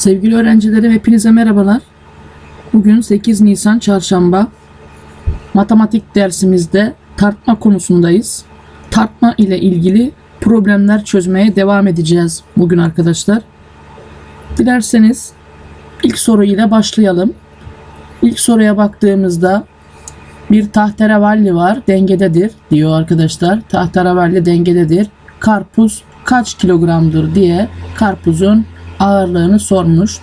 Sevgili öğrencilerim hepinize merhabalar. Bugün 8 Nisan Çarşamba. Matematik dersimizde tartma konusundayız. Tartma ile ilgili problemler çözmeye devam edeceğiz bugün arkadaşlar. Dilerseniz ilk soru ile başlayalım. İlk soruya baktığımızda bir tahterevalli var dengededir diyor arkadaşlar. Tahterevalli dengededir. Karpuz kaç kilogramdır diye karpuzun ağırlığını sormuş.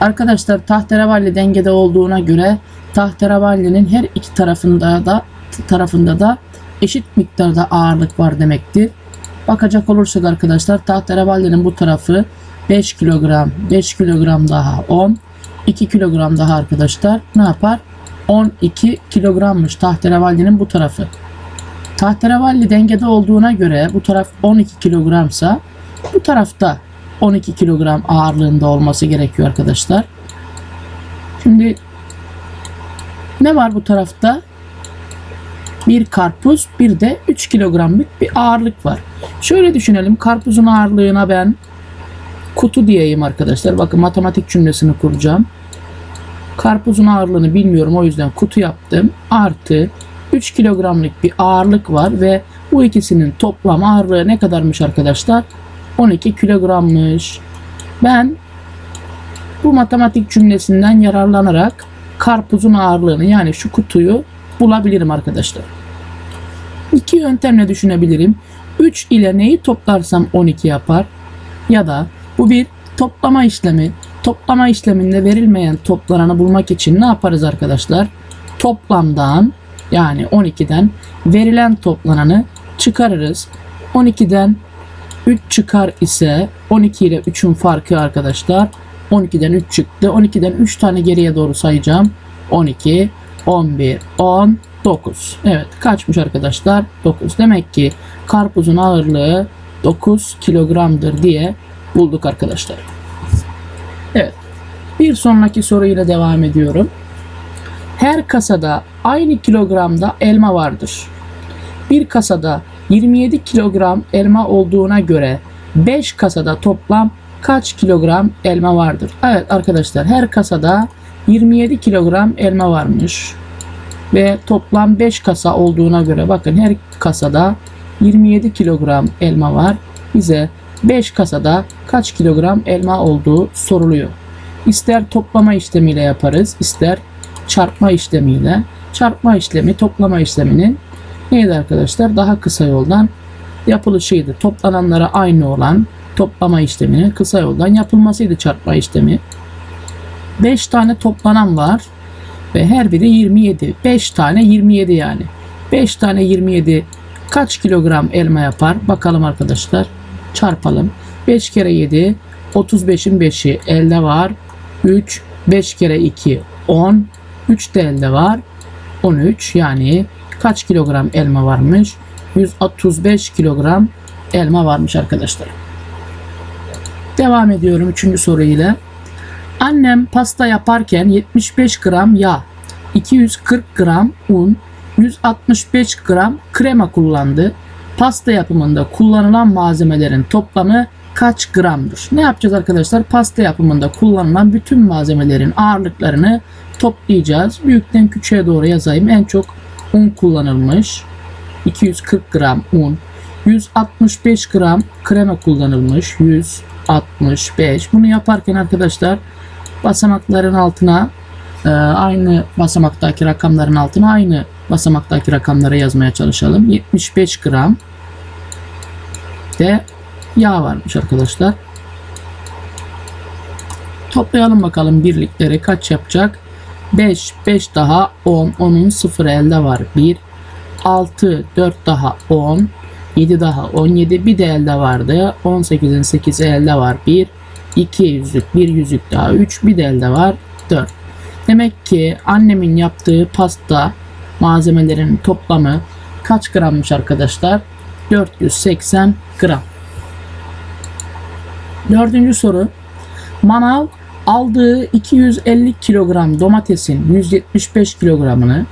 Arkadaşlar tahterevalli dengede olduğuna göre tahterevalinin her iki tarafında da tarafında da eşit miktarda ağırlık var demektir. Bakacak olursak arkadaşlar tahterevallinin bu tarafı 5 kilogram, 5 kilogram daha 10, 2 kilogram daha arkadaşlar ne yapar? 12 kilogrammış tahterevallinin bu tarafı. Tahterevalli dengede olduğuna göre bu taraf 12 kilogramsa bu tarafta 12 kilogram ağırlığında olması gerekiyor arkadaşlar. Şimdi ne var bu tarafta? Bir karpuz bir de 3 kilogramlık bir ağırlık var. Şöyle düşünelim karpuzun ağırlığına ben kutu diyeyim arkadaşlar. Bakın matematik cümlesini kuracağım. Karpuzun ağırlığını bilmiyorum o yüzden kutu yaptım. Artı 3 kilogramlık bir ağırlık var ve bu ikisinin toplam ağırlığı ne kadarmış arkadaşlar? 12 kilogrammış. Ben bu matematik cümlesinden yararlanarak karpuzun ağırlığını yani şu kutuyu bulabilirim arkadaşlar. İki yöntemle düşünebilirim. 3 ile neyi toplarsam 12 yapar? Ya da bu bir toplama işlemi. Toplama işleminde verilmeyen toplananı bulmak için ne yaparız arkadaşlar? Toplamdan yani 12'den verilen toplananı çıkarırız. 12'den 3 çıkar ise 12 ile 3'ün farkı arkadaşlar 12'den 3 çıktı. 12'den 3 tane geriye doğru sayacağım. 12, 11, 10, 9. Evet kaçmış arkadaşlar? 9. Demek ki karpuzun ağırlığı 9 kilogramdır diye bulduk arkadaşlar. Evet. Bir sonraki soruyla devam ediyorum. Her kasada aynı kilogramda elma vardır. Bir kasada 27 kilogram elma olduğuna göre 5 kasada toplam kaç kilogram elma vardır? Evet arkadaşlar her kasada 27 kilogram elma varmış. Ve toplam 5 kasa olduğuna göre bakın her kasada 27 kilogram elma var. Bize 5 kasada kaç kilogram elma olduğu soruluyor. İster toplama işlemiyle yaparız, ister çarpma işlemiyle. Çarpma işlemi toplama işleminin neydi arkadaşlar? Daha kısa yoldan yapılışıydı. Toplananlara aynı olan toplama işleminin kısa yoldan yapılmasıydı çarpma işlemi. 5 tane toplanan var ve her biri 27. 5 tane 27 yani. 5 tane 27 kaç kilogram elma yapar? Bakalım arkadaşlar. Çarpalım. 5 kere 7 35'in 5'i elde var. 3 5 kere 2 10 3 de elde var. 13 yani kaç kilogram elma varmış? 135 kilogram elma varmış arkadaşlar. Devam ediyorum 3. soru ile. Annem pasta yaparken 75 gram yağ, 240 gram un, 165 gram krema kullandı. Pasta yapımında kullanılan malzemelerin toplamı kaç gramdır? Ne yapacağız arkadaşlar? Pasta yapımında kullanılan bütün malzemelerin ağırlıklarını toplayacağız. Büyükten küçüğe doğru yazayım. En çok un kullanılmış. 240 gram un. 165 gram krema kullanılmış. 165. Bunu yaparken arkadaşlar basamakların altına e, aynı basamaktaki rakamların altına aynı basamaktaki rakamları yazmaya çalışalım. 75 gram de yağ varmış arkadaşlar. Toplayalım bakalım birlikleri kaç yapacak? 5, 5 daha 10, 10'un 0 elde var 1, 6, 4 daha 10, 7 daha 17, bir de elde vardı. 18'in 8 elde var 1, 2 yüzük, 1 yüzük daha 3, bir de elde var 4. Demek ki annemin yaptığı pasta malzemelerin toplamı kaç grammış arkadaşlar? 480 gram. Dördüncü soru. Manav aldığı 250 kilogram domatesin 175 kilogramını,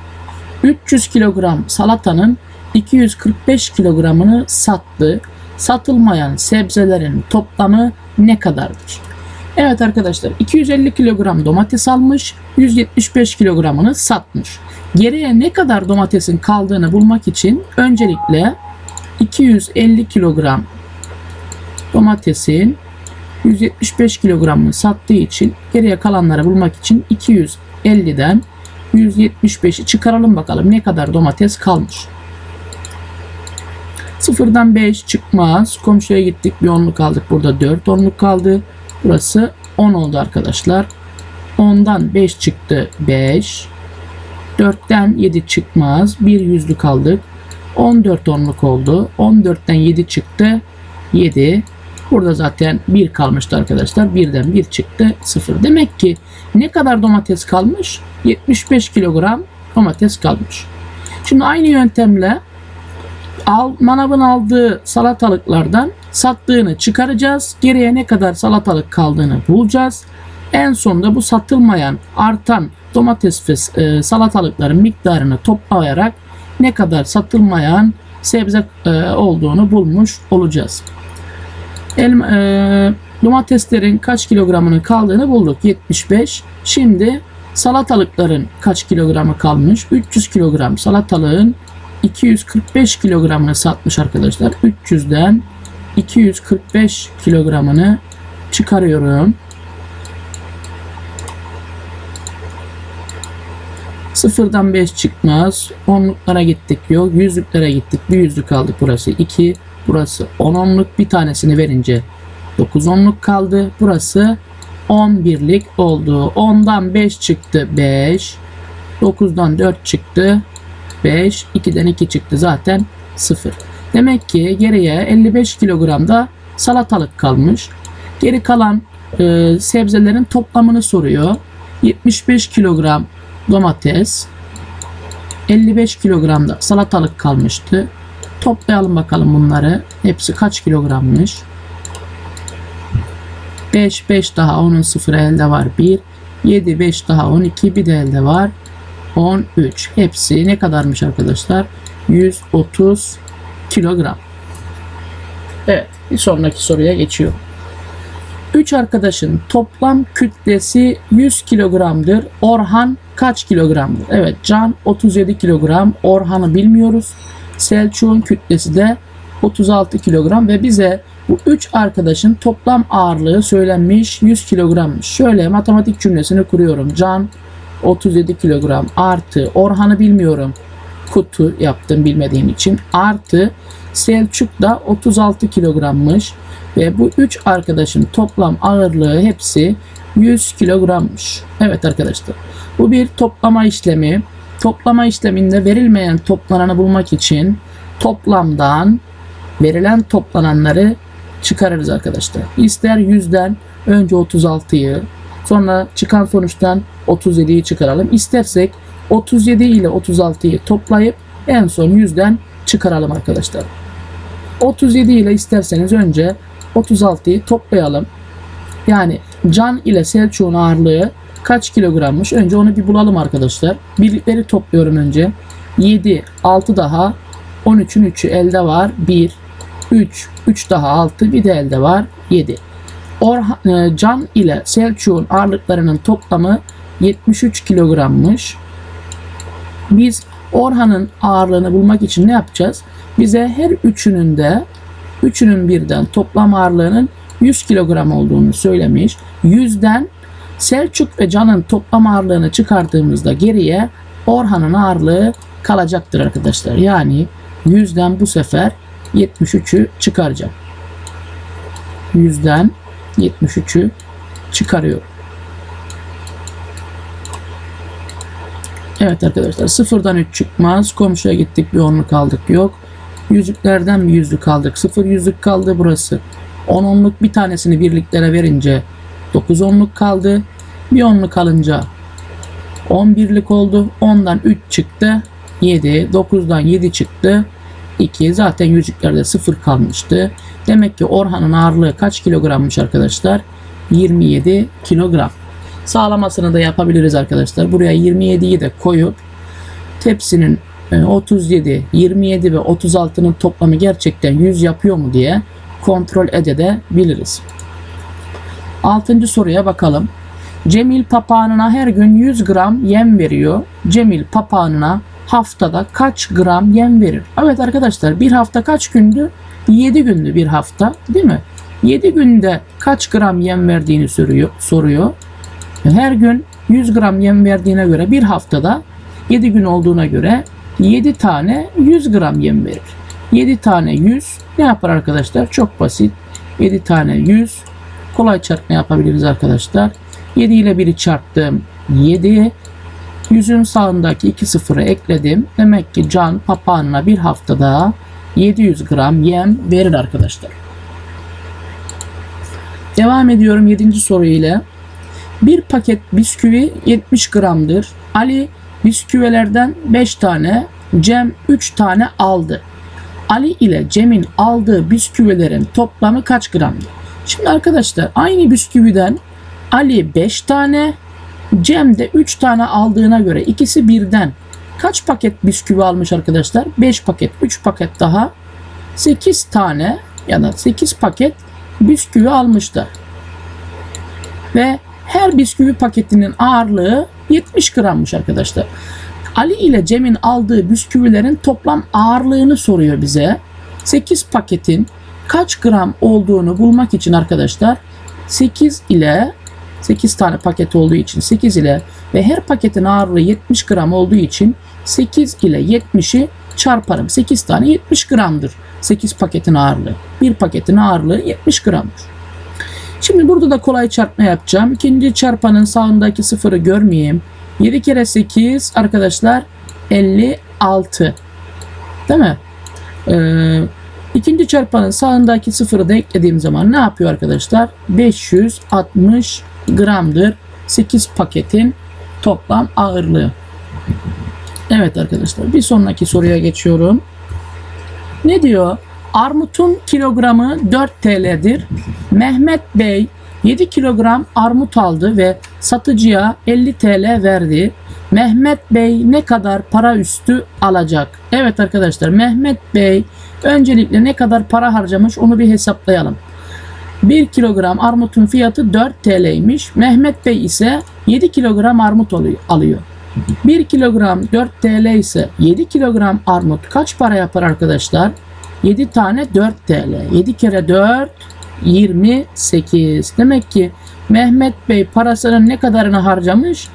300 kilogram salatanın 245 kilogramını sattı. Satılmayan sebzelerin toplamı ne kadardır? Evet arkadaşlar 250 kilogram domates almış 175 kilogramını satmış. Geriye ne kadar domatesin kaldığını bulmak için öncelikle 250 kilogram domatesin 175 kilogramını sattığı için geriye kalanları bulmak için 250'den 175'i çıkaralım bakalım ne kadar domates kalmış. Sıfırdan 5 çıkmaz. Komşuya gittik bir onluk aldık. Burada 4 onluk kaldı. Burası 10 oldu arkadaşlar. 10'dan 5 çıktı 5. 4'ten 7 çıkmaz. Bir yüzlük aldık. 14 onluk oldu. 14'ten 7 çıktı. 7. Burada zaten 1 kalmıştı arkadaşlar. 1'den 1 çıktı 0. Demek ki ne kadar domates kalmış? 75 kilogram domates kalmış. Şimdi aynı yöntemle al, manavın aldığı salatalıklardan sattığını çıkaracağız. Geriye ne kadar salatalık kaldığını bulacağız. En sonunda bu satılmayan artan domates ve e, salatalıkların miktarını toplayarak ne kadar satılmayan sebze e, olduğunu bulmuş olacağız. Elma, e, domateslerin kaç kilogramının kaldığını bulduk. 75. Şimdi salatalıkların kaç kilogramı kalmış? 300 kilogram salatalığın 245 kilogramını satmış arkadaşlar. 300'den 245 kilogramını çıkarıyorum. Sıfırdan 5 çıkmaz. Onluklara gittik yok. Yüzlüklere gittik. Bir yüzlük aldık burası 2. Burası 10 onluk. Bir tanesini verince 9 onluk kaldı. Burası 11'lik oldu. 10'dan 5 çıktı 5. 9'dan 4 çıktı 5. 2'den 2 çıktı zaten 0. Demek ki geriye 55 kilogramda salatalık kalmış. Geri kalan e, sebzelerin toplamını soruyor. 75 kilogram domates, 55 kilogramda salatalık kalmıştı. Toplayalım bakalım bunları. Hepsi kaç kilogrammış? 5, 5 daha onun sıfırı elde var 1. 7, 5 daha 12 bir de elde var. 13. Hepsi ne kadarmış arkadaşlar? 130 kilogram. Evet bir sonraki soruya geçiyorum. 3 arkadaşın toplam kütlesi 100 kilogramdır. Orhan kaç kilogramdır? Evet Can 37 kilogram. Orhan'ı bilmiyoruz. Selçuk'un kütlesi de 36 kilogram ve bize bu 3 arkadaşın toplam ağırlığı söylenmiş 100 kilogrammış. Şöyle matematik cümlesini kuruyorum. Can 37 kilogram artı Orhan'ı bilmiyorum. Kutu yaptım bilmediğim için. Artı Selçuk da 36 kilogrammış. Ve bu 3 arkadaşın toplam ağırlığı hepsi 100 kilogrammış. Evet arkadaşlar. Bu bir toplama işlemi. Toplama işleminde verilmeyen toplananı bulmak için toplamdan verilen toplananları çıkarırız arkadaşlar. İster 100'den önce 36'yı sonra çıkan sonuçtan 37'yi çıkaralım. İstersek 37 ile 36'yı toplayıp en son 100'den çıkaralım arkadaşlar. 37 ile isterseniz önce 36'yı toplayalım. Yani Can ile Selçuk'un ağırlığı kaç kilogrammış? Önce onu bir bulalım arkadaşlar. Birlikleri topluyorum önce. 7, 6 daha 13'ün 3'ü elde var. 1, 3, 3 daha 6 bir de elde var. 7. Orhan, e, Can ile Selçuk'un ağırlıklarının toplamı 73 kilogrammış. Biz Orhan'ın ağırlığını bulmak için ne yapacağız? Bize her üçünün de üçünün birden toplam ağırlığının 100 kilogram olduğunu söylemiş. 100'den Selçuk ve Can'ın toplam ağırlığını çıkardığımızda geriye Orhan'ın ağırlığı kalacaktır arkadaşlar. Yani 100'den bu sefer 73'ü çıkaracağım. 100'den 73'ü çıkarıyorum. Evet arkadaşlar sıfırdan 3 çıkmaz. Komşuya gittik bir onluk aldık yok. Yüzüklerden bir yüzlük aldık. Sıfır yüzlük kaldı burası. 10 onluk bir tanesini birliklere verince 9 onluk kaldı. Bir onluk alınca 11'lik oldu. 10'dan 3 çıktı. 7. 9'dan 7 çıktı. 2. Zaten yüzüklerde 0 kalmıştı. Demek ki Orhan'ın ağırlığı kaç kilogrammış arkadaşlar? 27 kilogram. Sağlamasını da yapabiliriz arkadaşlar. Buraya 27'yi de koyup tepsinin 37, 27 ve 36'nın toplamı gerçekten 100 yapıyor mu diye kontrol edebiliriz. Altıncı soruya bakalım. Cemil papağanına her gün 100 gram yem veriyor. Cemil papağanına haftada kaç gram yem verir? Evet arkadaşlar bir hafta kaç gündü? 7 gündü bir hafta değil mi? 7 günde kaç gram yem verdiğini soruyor. soruyor. Her gün 100 gram yem verdiğine göre bir haftada 7 gün olduğuna göre 7 tane 100 gram yem verir. 7 tane 100 ne yapar arkadaşlar? Çok basit. 7 tane 100 kolay çarpma yapabiliriz arkadaşlar. 7 ile 1'i çarptım. 7. Yüzün sağındaki iki sıfırı ekledim. Demek ki can papağanına bir haftada 700 gram yem verir arkadaşlar. Devam ediyorum 7. soru ile. Bir paket bisküvi 70 gramdır. Ali bisküvilerden 5 tane, Cem 3 tane aldı. Ali ile Cem'in aldığı bisküvilerin toplamı kaç gramdır? Şimdi arkadaşlar aynı bisküviden Ali 5 tane, Cem de 3 tane aldığına göre ikisi birden kaç paket bisküvi almış arkadaşlar? 5 paket, 3 paket daha 8 tane ya da 8 paket bisküvi almışlar. Ve her bisküvi paketinin ağırlığı 70 grammış arkadaşlar. Ali ile Cem'in aldığı bisküvilerin toplam ağırlığını soruyor bize. 8 paketin kaç gram olduğunu bulmak için arkadaşlar 8 ile 8 tane paket olduğu için 8 ile ve her paketin ağırlığı 70 gram olduğu için 8 ile 70'i çarparım. 8 tane 70 gramdır. 8 paketin ağırlığı. Bir paketin ağırlığı 70 gramdır. Şimdi burada da kolay çarpma yapacağım. İkinci çarpanın sağındaki sıfırı görmeyeyim. 7 kere 8 arkadaşlar 56. Değil mi? Ee, ikinci çarpanın sağındaki sıfırı da eklediğim zaman ne yapıyor arkadaşlar? 560 gramdır. 8 paketin toplam ağırlığı. Evet arkadaşlar bir sonraki soruya geçiyorum. Ne diyor? Armutun kilogramı 4 TL'dir. Mehmet Bey 7 kilogram armut aldı ve satıcıya 50 TL verdi. Mehmet Bey ne kadar para üstü alacak? Evet arkadaşlar Mehmet Bey öncelikle ne kadar para harcamış onu bir hesaplayalım. 1 kilogram armutun fiyatı 4 TL'ymiş. Mehmet Bey ise 7 kilogram armut alıyor. 1 kilogram 4 TL ise 7 kilogram armut kaç para yapar arkadaşlar? 7 tane 4 TL. 7 kere 4 28. Demek ki Mehmet Bey parasının ne kadarını harcamış?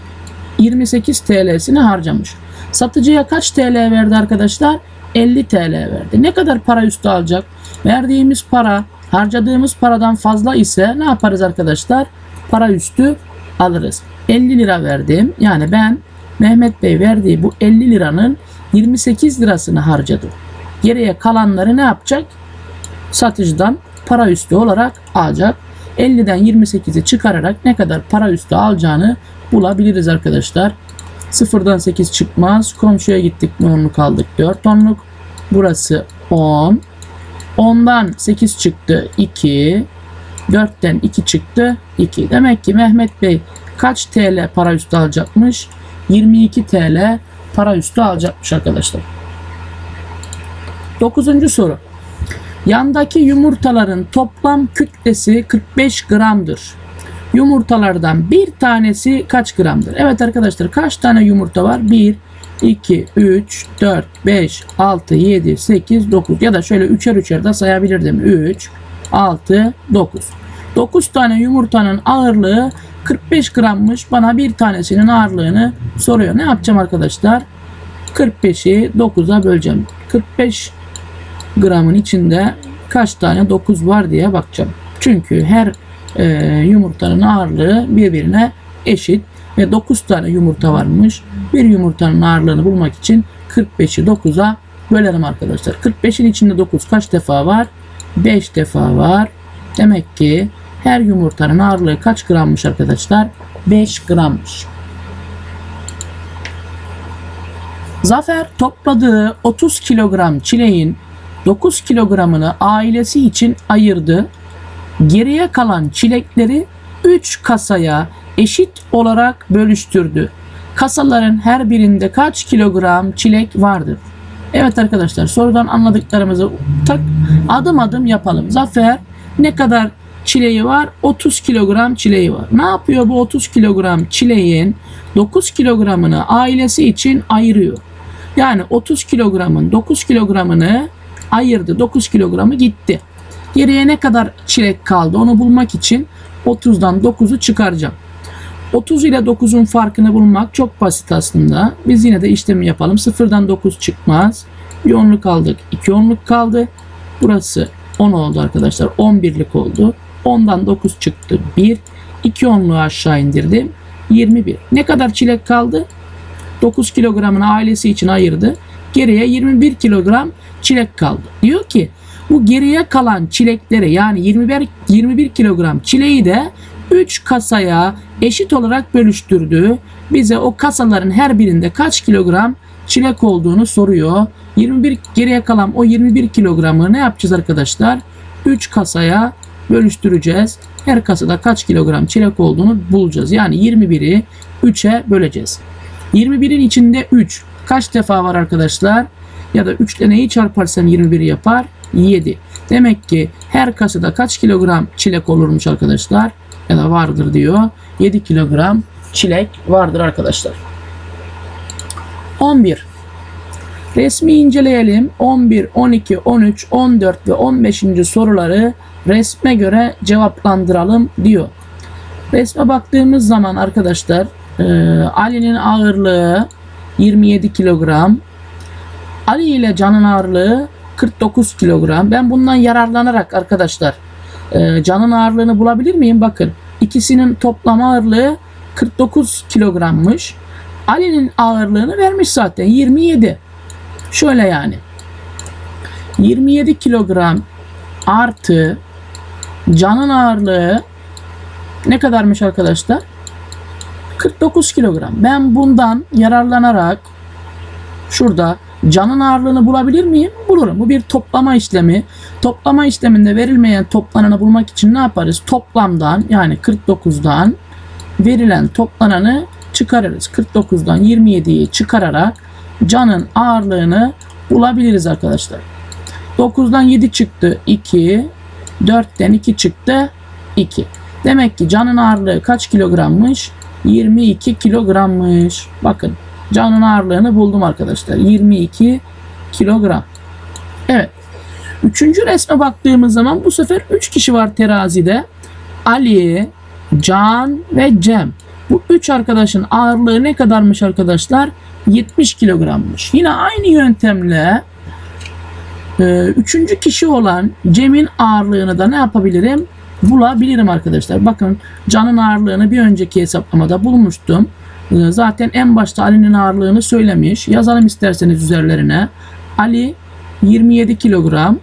28 TL'sini harcamış. Satıcıya kaç TL verdi arkadaşlar? 50 TL verdi. Ne kadar para üstü alacak? Verdiğimiz para harcadığımız paradan fazla ise ne yaparız arkadaşlar? Para üstü alırız. 50 lira verdim. Yani ben Mehmet Bey verdiği bu 50 liranın 28 lirasını harcadı. Geriye kalanları ne yapacak? Satıcıdan para üstü olarak alacak. 50'den 28'i çıkararak ne kadar para üstü alacağını bulabiliriz arkadaşlar. Sıfırdan 8 çıkmaz. Komşuya gittik ne onluk aldık 4 onluk. Burası 10. 10'dan 8 çıktı 2. 4'ten 2 çıktı 2. Demek ki Mehmet Bey kaç TL para üstü alacakmış? 22 TL para üstü alacakmış arkadaşlar. 9. soru. Yandaki yumurtaların toplam kütlesi 45 gramdır. Yumurtalardan bir tanesi kaç gramdır? Evet arkadaşlar kaç tane yumurta var? 1, 2, 3, 4, 5, 6, 7, 8, 9 ya da şöyle üçer üçer de sayabilirdim. 3, 6, 9. 9 tane yumurtanın ağırlığı 45 grammış. Bana bir tanesinin ağırlığını soruyor. Ne yapacağım arkadaşlar? 45'i 9'a böleceğim. 45 gramın içinde kaç tane 9 var diye bakacağım. Çünkü her e, yumurtanın ağırlığı birbirine eşit ve 9 tane yumurta varmış. Bir yumurtanın ağırlığını bulmak için 45'i 9'a bölerim arkadaşlar. 45'in içinde 9 kaç defa var? 5 defa var. Demek ki her yumurtanın ağırlığı kaç grammış arkadaşlar? 5 grammış. Zafer topladığı 30 kilogram çileğin 9 kilogramını ailesi için ayırdı. Geriye kalan çilekleri 3 kasaya eşit olarak bölüştürdü. Kasaların her birinde kaç kilogram çilek vardır? Evet arkadaşlar sorudan anladıklarımızı tak adım adım yapalım. Zafer ne kadar çileği var? 30 kilogram çileği var. Ne yapıyor bu 30 kilogram çileğin 9 kilogramını ailesi için ayırıyor. Yani 30 kilogramın 9 kilogramını ayırdı. 9 kilogramı gitti. Geriye ne kadar çilek kaldı onu bulmak için 30'dan 9'u çıkaracağım. 30 ile 9'un farkını bulmak çok basit aslında. Biz yine de işlemi yapalım. 0'dan 9 çıkmaz. Bir onluk aldık. 2 onluk kaldı. Burası 10 oldu arkadaşlar. 11'lik oldu. 10'dan 9 çıktı. 1. 2 onluğu aşağı indirdim. 21. Ne kadar çilek kaldı? 9 kilogramını ailesi için ayırdı. Geriye 21 kilogram çilek kaldı. Diyor ki bu geriye kalan çilekleri yani 21, 21 kilogram çileği de 3 kasaya eşit olarak bölüştürdü. Bize o kasaların her birinde kaç kilogram çilek olduğunu soruyor. 21 geriye kalan o 21 kilogramı ne yapacağız arkadaşlar? 3 kasaya bölüştüreceğiz. Her kasada kaç kilogram çilek olduğunu bulacağız. Yani 21'i 3'e böleceğiz. 21'in içinde 3 kaç defa var arkadaşlar? Ya da 3 ile neyi çarparsam 21 yapar? 7. Demek ki her kasada kaç kilogram çilek olurmuş arkadaşlar? Ya da vardır diyor. 7 kilogram çilek vardır arkadaşlar. 11. Resmi inceleyelim. 11, 12, 13, 14 ve 15. soruları resme göre cevaplandıralım diyor. Resme baktığımız zaman arkadaşlar e, Ali'nin ağırlığı 27 kilogram. Ali ile Can'ın ağırlığı 49 kilogram. Ben bundan yararlanarak arkadaşlar e, Can'ın ağırlığını bulabilir miyim? Bakın ikisinin toplam ağırlığı 49 kilogrammış. Ali'nin ağırlığını vermiş zaten 27. Şöyle yani. 27 kilogram artı Can'ın ağırlığı ne kadarmış arkadaşlar? 49 kilogram. Ben bundan yararlanarak şurada canın ağırlığını bulabilir miyim? Bulurum. Bu bir toplama işlemi. Toplama işleminde verilmeyen toplananı bulmak için ne yaparız? Toplamdan yani 49'dan verilen toplananı çıkarırız. 49'dan 27'yi çıkararak canın ağırlığını bulabiliriz arkadaşlar. 9'dan 7 çıktı 2. 4'ten 2 çıktı 2. Demek ki canın ağırlığı kaç kilogrammış? 22 kilogrammış. Bakın canın ağırlığını buldum arkadaşlar. 22 kilogram. Evet. Üçüncü resme baktığımız zaman bu sefer 3 kişi var terazide. Ali, Can ve Cem. Bu 3 arkadaşın ağırlığı ne kadarmış arkadaşlar? 70 kilogrammış. Yine aynı yöntemle e, üçüncü kişi olan Cem'in ağırlığını da ne yapabilirim? Bulabilirim arkadaşlar. Bakın Can'ın ağırlığını bir önceki hesaplamada bulmuştum. E, zaten en başta Ali'nin ağırlığını söylemiş. Yazalım isterseniz üzerlerine. Ali 27 kilogram.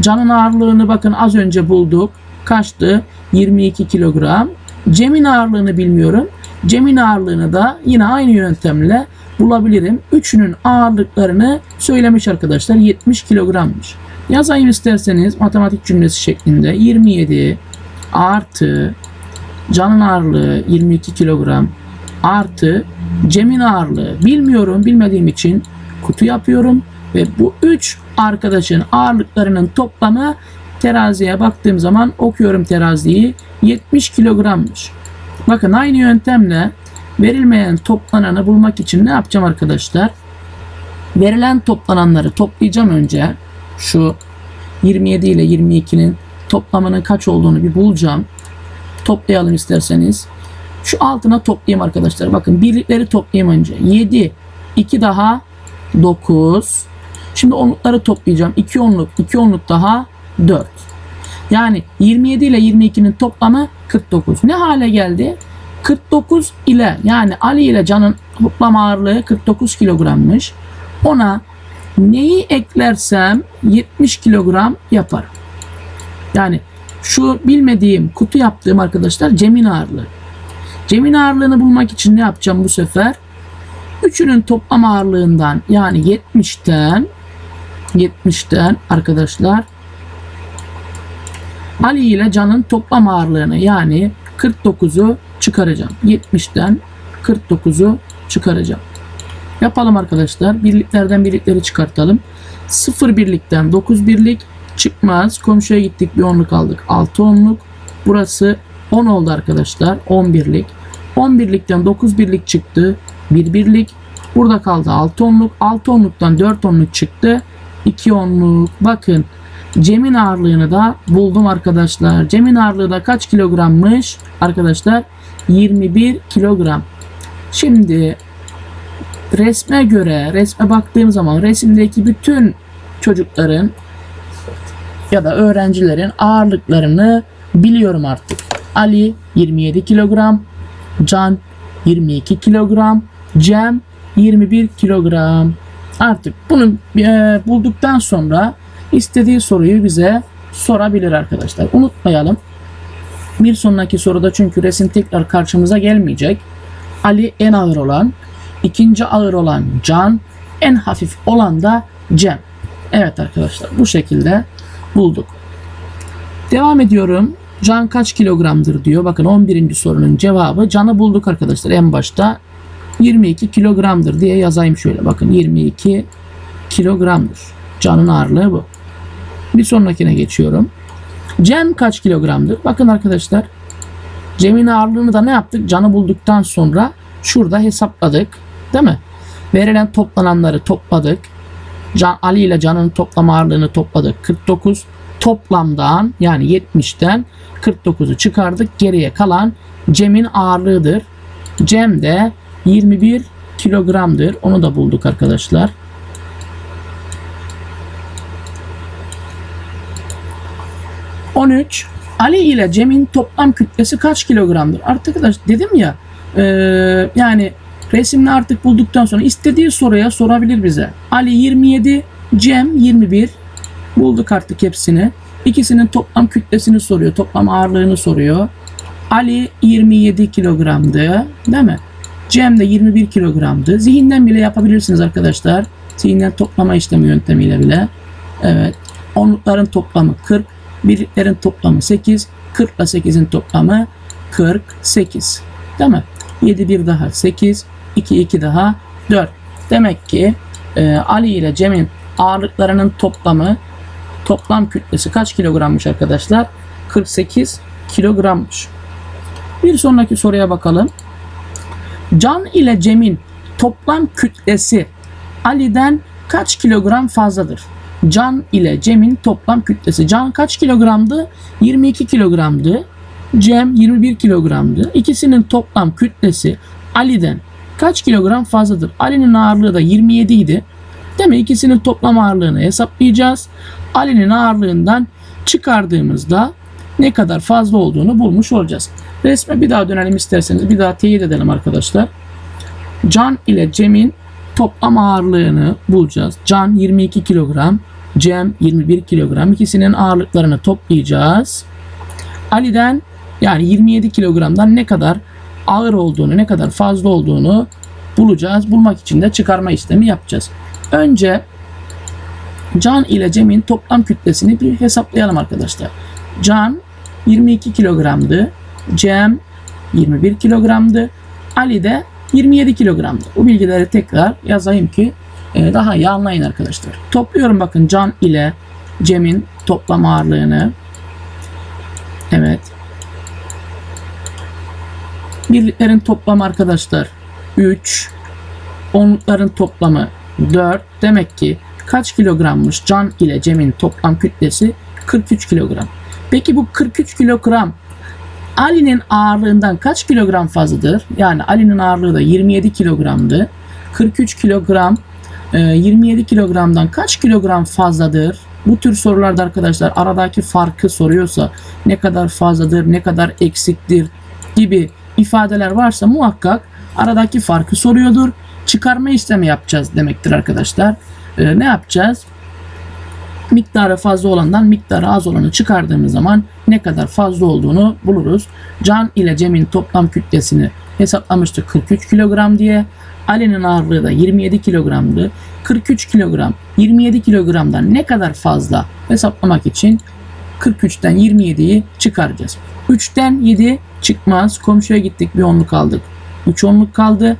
Can'ın ağırlığını bakın az önce bulduk. Kaçtı? 22 kilogram. Cem'in ağırlığını bilmiyorum. Cem'in ağırlığını da yine aynı yöntemle bulabilirim. Üçünün ağırlıklarını söylemiş arkadaşlar. 70 kilogrammış. Yazayım isterseniz matematik cümlesi şeklinde. 27 artı Can'ın ağırlığı 22 kilogram artı Cem'in ağırlığı bilmiyorum bilmediğim için kutu yapıyorum ve bu üç arkadaşın ağırlıklarının toplamı teraziye baktığım zaman okuyorum teraziyi 70 kilogrammış. Bakın aynı yöntemle verilmeyen toplananı bulmak için ne yapacağım arkadaşlar? Verilen toplananları toplayacağım önce. Şu 27 ile 22'nin toplamının kaç olduğunu bir bulacağım. Toplayalım isterseniz. Şu altına toplayayım arkadaşlar. Bakın birlikleri toplayayım önce. 7, 2 daha 9. Şimdi onlukları toplayacağım. 2 onluk, 2 onluk daha 4. Yani 27 ile 22'nin toplamı 49. Ne hale geldi? 49 ile yani Ali ile Can'ın toplam ağırlığı 49 kilogrammış. Ona neyi eklersem 70 kilogram yapar. Yani şu bilmediğim kutu yaptığım arkadaşlar Cem'in ağırlığı. Cem'in ağırlığını bulmak için ne yapacağım bu sefer? Üçünün toplam ağırlığından yani 70'ten 70'ten arkadaşlar Ali ile Can'ın toplam ağırlığını yani 49'u çıkaracağım. 70'ten 49'u çıkaracağım. Yapalım arkadaşlar. Birliklerden birlikleri çıkartalım. 0 birlikten 9 birlik çıkmaz. Komşuya gittik bir onluk aldık. 6 onluk. Burası 10 oldu arkadaşlar. 11'lik. 11'likten 9 birlik çıktı. 1 birlik. Burada kaldı 6 onluk. 6 onluktan 4 onluk çıktı. 2 onluk. Bakın Cem'in ağırlığını da buldum arkadaşlar. Cem'in ağırlığı da kaç kilogrammış? Arkadaşlar 21 kilogram. Şimdi resme göre resme baktığım zaman resimdeki bütün çocukların ya da öğrencilerin ağırlıklarını biliyorum artık. Ali 27 kilogram, Can 22 kilogram, Cem 21 kilogram. Artık bunu e, bulduktan sonra istediği soruyu bize sorabilir arkadaşlar. Unutmayalım. Bir sonraki soruda çünkü resim tekrar karşımıza gelmeyecek. Ali en ağır olan, ikinci ağır olan Can, en hafif olan da Cem. Evet arkadaşlar bu şekilde bulduk. Devam ediyorum. Can kaç kilogramdır diyor. Bakın 11. sorunun cevabı. Can'ı bulduk arkadaşlar en başta. 22 kilogramdır diye yazayım şöyle. Bakın 22 kilogramdır. Can'ın ağırlığı bu. Bir sonrakine geçiyorum. Cem kaç kilogramdır? Bakın arkadaşlar. Cem'in ağırlığını da ne yaptık? Can'ı bulduktan sonra şurada hesapladık. Değil mi? Verilen toplananları topladık. Can, Ali ile Can'ın toplam ağırlığını topladık. 49 toplamdan yani 70'ten 49'u çıkardık. Geriye kalan Cem'in ağırlığıdır. Cem de 21 kilogramdır. Onu da bulduk arkadaşlar. ...13... Ali ile Cem'in toplam kütlesi kaç kilogramdır? Arkadaş dedim ya... e, ...yani resimini artık bulduktan sonra... ...istediği soruya sorabilir bize. Ali 27... ...Cem 21... ...bulduk artık hepsini. İkisinin toplam kütlesini soruyor. Toplam ağırlığını soruyor. Ali 27 kilogramdı. Değil mi? Cem de 21 kilogramdı. Zihinden bile yapabilirsiniz arkadaşlar. Zihinden toplama işlemi yöntemiyle bile. Evet. Onlukların toplamı 40. Birliklerin toplamı 8. 40 ile 8'in toplamı 48. Değil mi? 7 bir daha 8. 2 2 daha 4. Demek ki e, Ali ile Cem'in ağırlıklarının toplamı toplam kütlesi kaç kilogrammış arkadaşlar? 48 kilogrammış. Bir sonraki soruya bakalım. Can ile Cem'in toplam kütlesi Ali'den kaç kilogram fazladır? Can ile Cem'in toplam kütlesi. Can kaç kilogramdı? 22 kilogramdı. Cem 21 kilogramdı. İkisinin toplam kütlesi Ali'den kaç kilogram fazladır? Ali'nin ağırlığı da 27 idi. Değil mi? İkisinin toplam ağırlığını hesaplayacağız. Ali'nin ağırlığından çıkardığımızda ne kadar fazla olduğunu bulmuş olacağız. Resme bir daha dönelim isterseniz. Bir daha teyit edelim arkadaşlar. Can ile Cem'in toplam ağırlığını bulacağız. Can 22 kilogram. Cem 21 kilogram. İkisinin ağırlıklarını toplayacağız. Ali'den yani 27 kilogramdan ne kadar ağır olduğunu, ne kadar fazla olduğunu bulacağız. Bulmak için de çıkarma işlemi yapacağız. Önce Can ile Cem'in toplam kütlesini bir hesaplayalım arkadaşlar. Can 22 kilogramdı. Cem 21 kilogramdı. Ali de 27 kilogramdı. Bu bilgileri tekrar yazayım ki e, daha iyi anlayın arkadaşlar. Topluyorum bakın Can ile Cem'in toplam ağırlığını. Evet. Birliklerin toplamı arkadaşlar 3. Onlukların toplamı 4. Demek ki kaç kilogrammış Can ile Cem'in toplam kütlesi? 43 kilogram. Peki bu 43 kilogram Ali'nin ağırlığından kaç kilogram fazladır? Yani Ali'nin ağırlığı da 27 kilogramdı. 43 kilogram 27 kilogramdan kaç kilogram fazladır? Bu tür sorularda arkadaşlar aradaki farkı soruyorsa ne kadar fazladır, ne kadar eksiktir gibi ifadeler varsa muhakkak aradaki farkı soruyordur. Çıkarma işlemi yapacağız demektir arkadaşlar. Ee, ne yapacağız? miktarı fazla olandan miktarı az olanı çıkardığımız zaman ne kadar fazla olduğunu buluruz. Can ile Cem'in toplam kütlesini hesaplamıştık 43 kilogram diye. Ali'nin ağırlığı da 27 kilogramdı. 43 kilogram 27 kilogramdan ne kadar fazla hesaplamak için 43'ten 27'yi çıkaracağız. 3'ten 7 çıkmaz. Komşuya gittik bir onluk aldık. 3 onluk kaldı.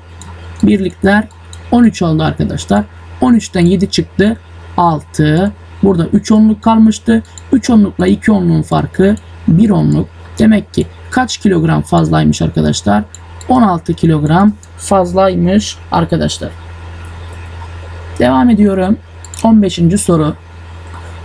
Birlikler 13 oldu arkadaşlar. 13'ten 7 çıktı. 6. Burada 3 onluk kalmıştı. 3 onlukla 2 onluğun farkı 1 onluk. Demek ki kaç kilogram fazlaymış arkadaşlar? 16 kilogram fazlaymış arkadaşlar. Devam ediyorum. 15. soru.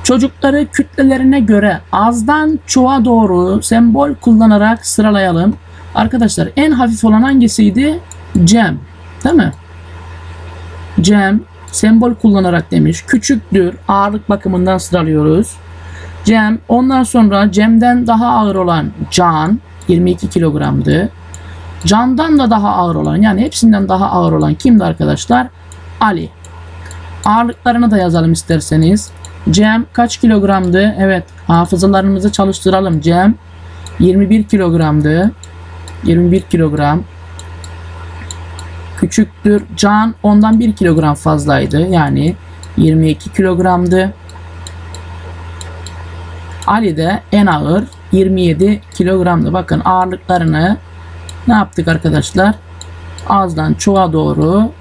Çocukları kütlelerine göre azdan çoğa doğru sembol kullanarak sıralayalım. Arkadaşlar en hafif olan hangisiydi? Cem. Değil mi? Cem sembol kullanarak demiş. Küçüktür. Ağırlık bakımından sıralıyoruz. Cem. Ondan sonra Cem'den daha ağır olan Can 22 kilogramdı. Can'dan da daha ağır olan yani hepsinden daha ağır olan kimdi arkadaşlar? Ali. Ağırlıklarını da yazalım isterseniz. Cem kaç kilogramdı? Evet hafızalarımızı çalıştıralım. Cem 21 kilogramdı. 21 kilogram. Küçüktür. Can ondan 1 kilogram fazlaydı. Yani 22 kilogramdı. Ali de en ağır 27 kilogramdı. Bakın ağırlıklarını ne yaptık arkadaşlar? Azdan çoğa doğru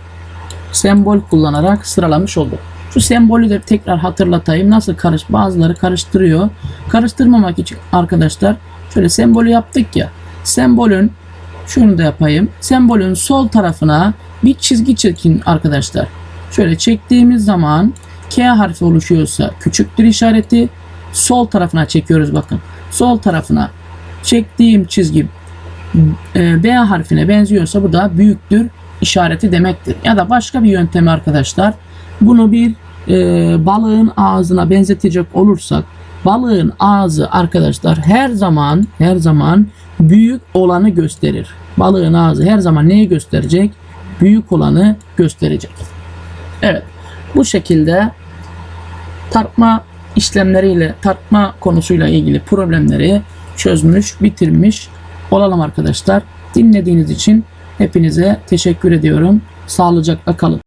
sembol kullanarak sıralamış olduk. Şu sembolü de tekrar hatırlatayım. Nasıl karış bazıları karıştırıyor. Karıştırmamak için arkadaşlar şöyle sembolü yaptık ya. Sembolün şunu da yapayım. Sembolün sol tarafına bir çizgi çekin arkadaşlar. Şöyle çektiğimiz zaman K harfi oluşuyorsa küçüktür işareti. Sol tarafına çekiyoruz bakın. Sol tarafına çektiğim çizgi e, B harfine benziyorsa bu da büyüktür işareti demektir. Ya da başka bir yöntemi arkadaşlar. Bunu bir e, balığın ağzına benzetecek olursak balığın ağzı arkadaşlar her zaman her zaman büyük olanı gösterir. Balığın ağzı her zaman neyi gösterecek? Büyük olanı gösterecek. Evet. Bu şekilde tartma işlemleriyle tartma konusuyla ilgili problemleri çözmüş, bitirmiş olalım arkadaşlar. Dinlediğiniz için hepinize teşekkür ediyorum. Sağlıcakla kalın.